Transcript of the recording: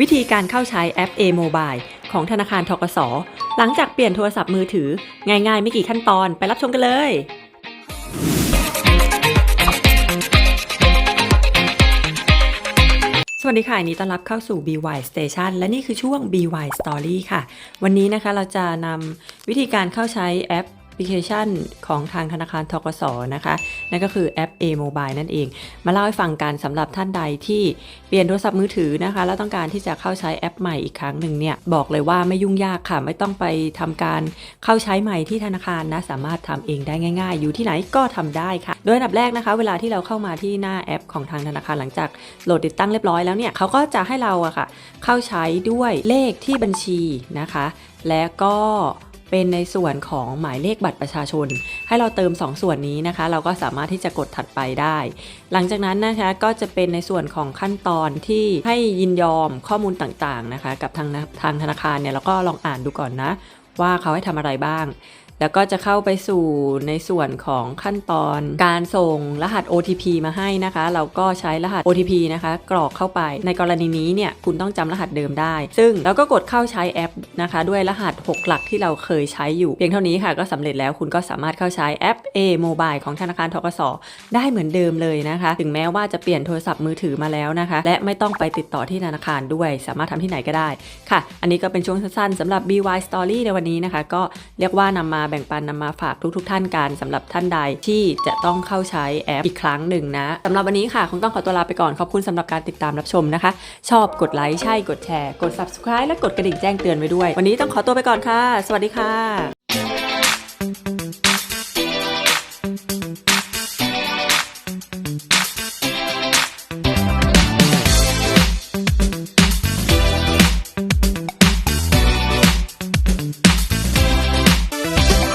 วิธีการเข้าใช้แอป A Mobile ของธนาคารทกส หลังจากเปลี่ยนโทรศัพท์มือถือ ง่ายๆ ไม่กี่ขั้นตอนไปรับชมกันเลย สวัสดีค่ะนดีต้อนรับเข้าสู่ BY Station และนี่คือช่วง BY Story ค่ะ วันนี้นะคะเราจะนำวิธีการเข้าใช้แอป ลิเคชันของทางธนาคารทกสนะคะ นั่นก็คือแอป A Mobile นั่นเอง มาเล่าให้ฟังกันสำหรับท่านใดที่เปลี่ยนโทรศัพท์มือถือนะคะ แล้วต้องการที่จะเข้าใช้แอปใหม่อีกครั้งหนึ่งเนี่ยบอกเลยว่าไม่ยุ่งยากค่ะ ไม่ต้องไปทำการเข้าใช้ใหม่ที่ธนาคารนะสามารถทำเองได้ง่าย ๆ อยู่ที่ไหนก็ทำได้ค่ะ โดยอันดับแรกนะคะ เวลาที่เราเข้ามาที่หน้าแอปของทางธนาคารหลังจากโหลดติดตั้งเรียบร้อยแล้วเนี่ยเขาก็จะให้เราอะค่ะ เข้าใช้ด้วยเลขที่บัญชีนะคะ และก็ เป็นในส่วนของหมายเลขบัตรประชาชน ให้เราเติม 2 ส่วนนี้นะคะ เราก็สามารถที่จะกดถัดไปได้ หลังจากนั้นนะคะก็จะเป็นในส่วนของขั้นตอนที่ให้ยินยอมข้อมูลต่างๆนะคะ กับทางทางธนาคารเนี่ยเราก็ลองอ่านดูก่อนนะ ว่าเขาให้ทำอะไรบ้าง แล้วก็จะเข้าไปสู่ในส่วนของขั้นตอนการส่งรหัส OTP มาให้นะคะ เราก็ใช้รหัส OTP นะคะ กรอกเข้าไป ในกรณีนี้เนี่ยคุณต้องจำรหัสเดิมได้ ซึ่งเราก็กดเข้าใช้แอปนะคะ ด้วยรหัส 6 หลักที่เราเคยใช้อยู่ เพียงเท่านี้ค่ะ ก็สำเร็จแล้วคุณก็สามารถเข้าใช้แอป A Mobile ของธนาคารทกสได้เหมือนเดิมเลยนะคะ ถึงแม้ว่าจะเปลี่ยนโทรศัพท์มือถือมาแล้วนะคะ และไม่ต้องไปติดต่อที่ธนาคารด้วย สามารถทำที่ไหนก็ได้ค่ะ อันนี้ก็เป็นช่วงสั้นๆสำหรับ BY Story ในวันนี้นะคะ ก็เรียกว่านำมาแบ่งปันนำมาฝากทุกๆทท่านกันสำหรับท่านใดที่จะต้องเข้าใช้แอปอีกครั้งหนึ่งนะสำหรับวันนี้ค่ะคงต้องขอตัวลาไปก่อนขอบคุณสำหรับการติดตามรับชมนะคะ ชอบกดไลค์ใช่กดแชร์ กด subscribe และกดกระดิ่งแจ้งเตือนไว้ด้วย วันนี้ต้องขอตัวไปก่อนค่ะ สวัสดีค่ะ